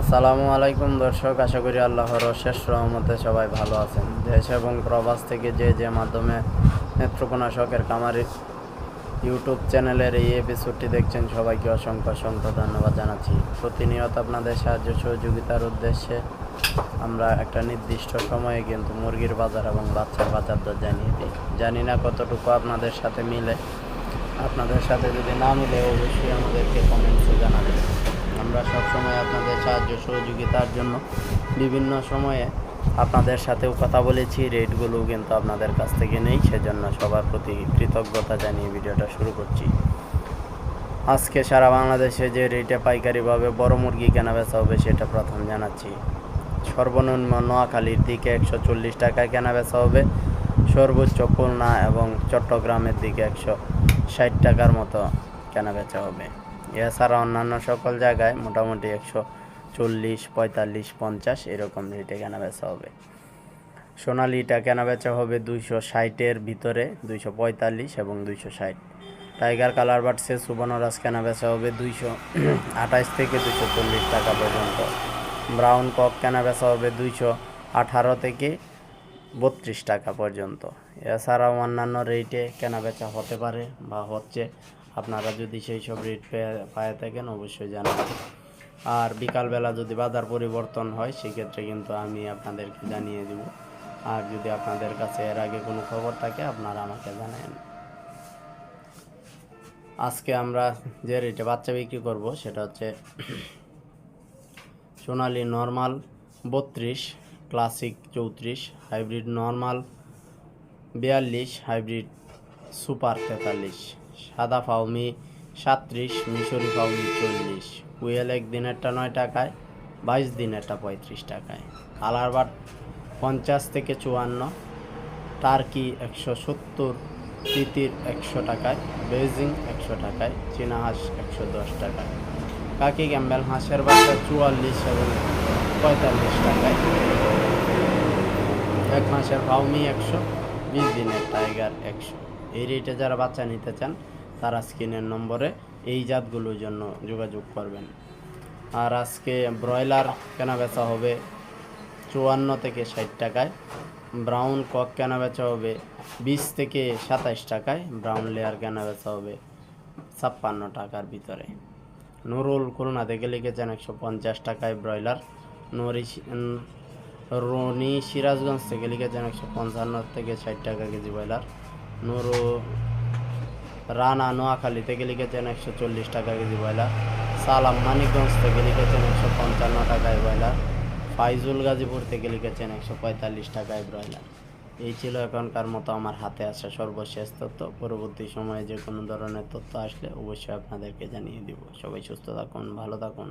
আসসালামু আলাইকুম দর্শক, আশা করি আল্লাহর শেষ রহমতে সবাই ভালো আছেন। দেশ এবং প্রবাস থেকে যে যে মাধ্যমে নেত্রকোনা শখের ইউটিউব চ্যানেলের এই এপিসোডটি দেখছেন, সবাইকে অসংখ্য অসংখ্য ধন্যবাদ জানাচ্ছি। প্রতিনিয়ত আপনাদের সাহায্য সহযোগিতার উদ্দেশ্যে আমরা একটা নির্দিষ্ট সময়ে কিন্তু মুরগির বাজার এবং বাচ্চার বাজার দর জানিয়ে দিই। জানি না কতটুকু আপনাদের সাথে মিলে। আপনাদের সাথে যদি না মিলে, অবশ্যই আমাদেরকে কমেন্টসে জানাবেন। আমরা সবসময় আপনাদের সাহায্য সহযোগিতার জন্য বিভিন্ন সময়ে আপনাদের সাথেও কথা বলেছি। রেটগুলোও কিন্তু আপনাদের কাছ থেকে নেই। সেজন্য সবার প্রতি কৃতজ্ঞতা জানিয়ে ভিডিওটা শুরু করছি। আজকে সারা বাংলাদেশে যে রেটে পাইকারিভাবে বড় মুরগি কেনা বেচা হবে সেটা প্রথম জানাচ্ছি। সর্বনিম্ন নোয়াখালীর দিকে একশো চল্লিশ টাকায় কেনা বেচা হবে। সর্বোচ্চ খুলনা এবং চট্টগ্রামের দিকে একশো ষাট টাকার মতো কেনা বেচা হবে। এছাড়া অন্যান্য সকল জায়গায় মোটামুটি একশো চল্লিশ, পঁয়তাল্লিশ, পঞ্চাশ এরকম রেটে কেনা বেচা হবে। সোনালিটা কেনা বেচা হবে দুইশো ষাটের ভিতরে, দুইশো পঁয়তাল্লিশ এবং দুইশো ষাট। টাইগার কালার বাটসে সুবর্ণরাজ কেনা বেচা হবে দুইশো আঠাশ থেকে দুইশো চল্লিশ টাকা পর্যন্ত। ব্রাউন কক কেনা বেচা হবে দুইশো আঠারো থেকে বত্রিশ টাকা পর্যন্ত। এছাড়াও অন্যান্য রেটে কেনা বেচা হতে পারে বা হচ্ছে। আপনারা যদি সেই সব রেট পেয়ে পায়ে থাকেন অবশ্যই জানাবেন। আর বিকালবেলা যদি বাজার পরিবর্তন হয়, সেক্ষেত্রে কিন্তু আমি আপনাদেরকে জানিয়ে দেব। আর যদি আপনাদের কাছে এর আগে কোনো খবর থাকে, আপনারা আমাকে জানান। আজকে আমরা যে রেটে বাচ্চা বিক্রি করব, সেটা হচ্ছে সোনালি নর্মাল বত্রিশ, ক্লাসিক চৌত্রিশ, হাইব্রিড নর্মাল বিয়াল্লিশ, হাইব্রিড সুপার তেতাল্লিশ, সাদা ফাউমি সাত্রিশ মিশরি ফাউমি চল্লিশ। কুয়েল এক দিনেরটা নয় টাকায়, বাইশ দিনেরটা পঁয়ত্রিশ টাকায়। কালারবাট পঞ্চাশ থেকে চুয়ান্ন, টার্কি একশো সত্তর, তিতির একশো টাকায়, বেজিং একশো টাকায় চীনা হাঁস একশো দশ টাকায়। কাকি ক্যাম্বেল হাঁসের বাচ্চা চুয়াল্লিশ এবং পঁয়তাল্লিশ টাকায়। এক মাসের ফাউমি একশো, বিশ দিনের টাইগার একশো। এই রেটে যারা বাচ্চা নিতে চান তারা স্ক্রিনের নম্বরে এই জাতগুলোর জন্য যোগাযোগ করবেন। আর আজকে ব্রয়লার কেনা বেচা হবে চুয়ান্ন থেকে ষাট টাকায়, ব্রাউন কক কেনা বেচা হবে বিশ থেকে সাতাইশ টাকায়, ব্রাউন লেয়ার কেনা বেচা হবে ছাপ্পান্ন টাকার ভিতরে। নুরুল খুলনা থেকে লিখেছেন একশো পঞ্চাশ টাকায় ব্রয়লার। নরি রনি সিরাজগঞ্জ থেকে লিখেছেন একশো পঞ্চান্ন থেকে ষাট টাকা কেজি ব্রয়লার। নুরু রানা নোয়াখালী থেকে লিখেছেন একশো চল্লিশ টাকা কেজি ব্রয়লার। সালাম মানিকগঞ্জ থেকে লিখেছেন একশো পঞ্চান্ন টাকায় ব্রয়লার। ফাইজুল গাজীপুর থেকে লিখেছেন একশো পঁয়তাল্লিশ টাকায় ব্রয়লার। এই ছিল এখনকার মতো আমার হাতে আসা সর্বশেষ তথ্য। পরবর্তী সময়ে যে কোনো ধরনের তথ্য আসলে অবশ্যই আপনাদেরকে জানিয়ে দিব। সবাই সুস্থ থাকুন, ভালো থাকুন।